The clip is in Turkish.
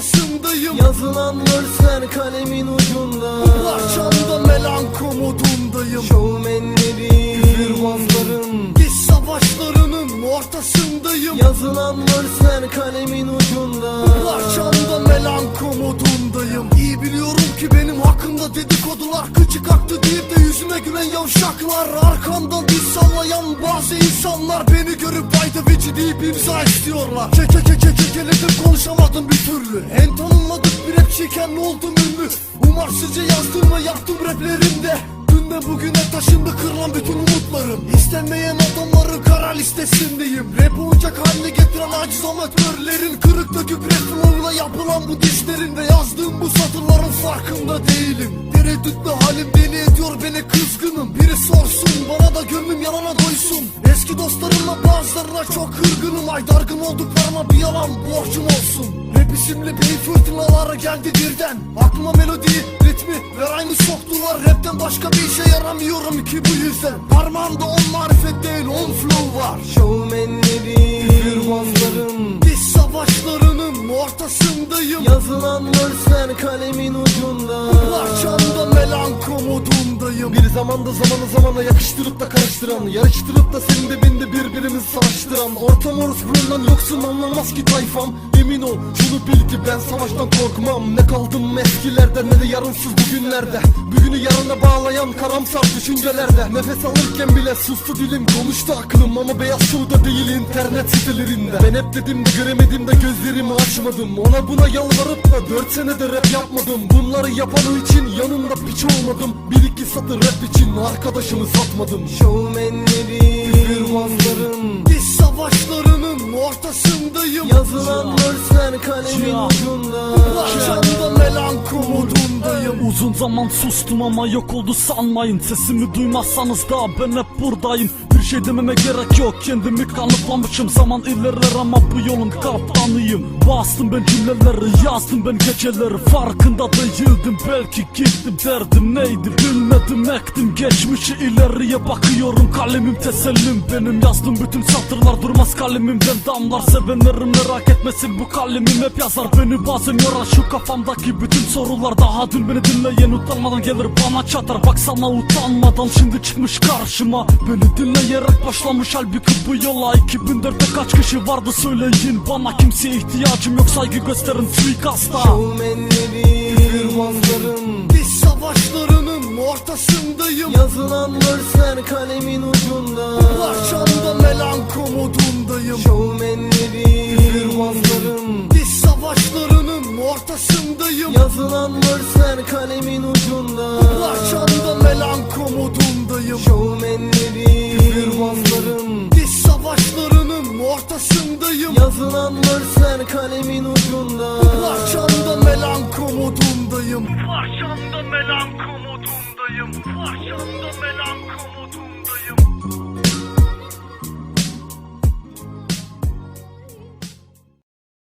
ortasındayım Yazılan versler kalemin ucunda. Parçamda melanko modundayım. Şovmenleri Yazılan versler kalemin ucunda. Parçamda melanko modundayım İyi biliyorum ki benim hakkımda dedikodular Kıçı kalktı deyip de yüzüme gülen yavşaklar. Arkamdan diş sallayan bazı insanlar Beni görüp ayda vici deyip imza istiyorlar. Keke keke kekeledim konuşamadım bir türlü. En tanınmadık bir rapçiyken oldum ünlü. Umarsızca yazdım ve yaptım raplerimde Dünden bugüne taşındı kırılan bütün umutlarım. İstenmeyen adamları kara listesindeyim. Rap oyuncak haline getiren aciz amatörlerin Kırık dökük rap flow'la yapılan bu dişlerin Ve yazdığım bu satırların farkında değilim. Tereddütlü halim deli ediyor beni kızgınım. Biri sorsun bana da gönlüm yalana doysun. Eski dostlarımla bazılarına çok kırgınım. Ay dargın olduklarıma bir yalan borcum olsun. Rap isimli beyin fırtınaları geldi birden. Aklıma melodiyi, ritmi ve rhyme'ı soktular Rapten başka bir işe yaramıyorum ki bu yüzden. Parmağımda on marifet değil on flow var. Şovmenleri Küfürbazların Diş savaşlarının ortasındayım. Yazılan versler kalemin ucunda. Parçamda melanko modundayım Bir zamanda zamanı zamana yakıştırıp da karıştıran Yarıştırıp da senin de beni de birbirimizi savaştıran. Ortam orospundan yoksun anlamaz ki tayfam Emin ol şunu bil ki ben savaştan korkmam. Ne kaldım eskilerden ne de yarınsız bugünlerde. Bugünü yarına bağlayan karamsar düşüncelerde. Nefes alırken bile sustu dilim. Konuştu aklım Ama beyaz şovda değil internet sitelerinde. Ben hep dedim de göremedim de gözlerimi açmadım. Ona buna yalvarıp da dört senedir rap yapmadım. Bunları yapanı için yanında piç olmadım. Bir iki satır rap için arkadaşımı satmadım. Şovmenleri Küfürbazların Diş savaşlarının ortasındayım. Yazılan versler kalemin ucunda. Parçamda melanko modundayım Uzun zaman sustum ama yok oldu sanmayın. Sesimi duymazsanız da ben hep buradayım şey dememe gerek yok kendimi kanıtlamışım. Zaman ilerler ama bu yolun kaptanıyım. Bastım ben cümleleri yazdım ben geceleri. Farkında değildim belki gittim derdim neydi Bilmedim. Ektim geçmişi ileriye bakıyorum. Kalemim tesellim benim yazdım bütün satırlar durmaz kalemimden. Damlar Sevenlerim merak etmesin bu kalemim hep yazar. Beni bazen yorar şu kafamdaki bütün sorular. Daha dün beni dinleyen utanmadan gelir bana çatar. Baksana utanmadan şimdi çıkmış karşıma. Beni dinleyerek başlamış halbuki bu yola 2004'te kaç kişi vardı söyleyin. Bana Kimseye ihtiyacım yok saygı gösterin suikasta Şovmenleri Küfürbazların Diş savaşlarının ortasındayım. Yazılan versler kalemin ucunda. Parçamda melanko modundayım Şovmenleri Küfürbazların Diş savaşlarının ortasındayım. Yazılan versler kalemin ucunda. Parçamda melanko modundayım Şovmenleri kalemin ucunda. Parçamda melanko modundayım Parçamda melanko modundayım Parçamda melanko modundayım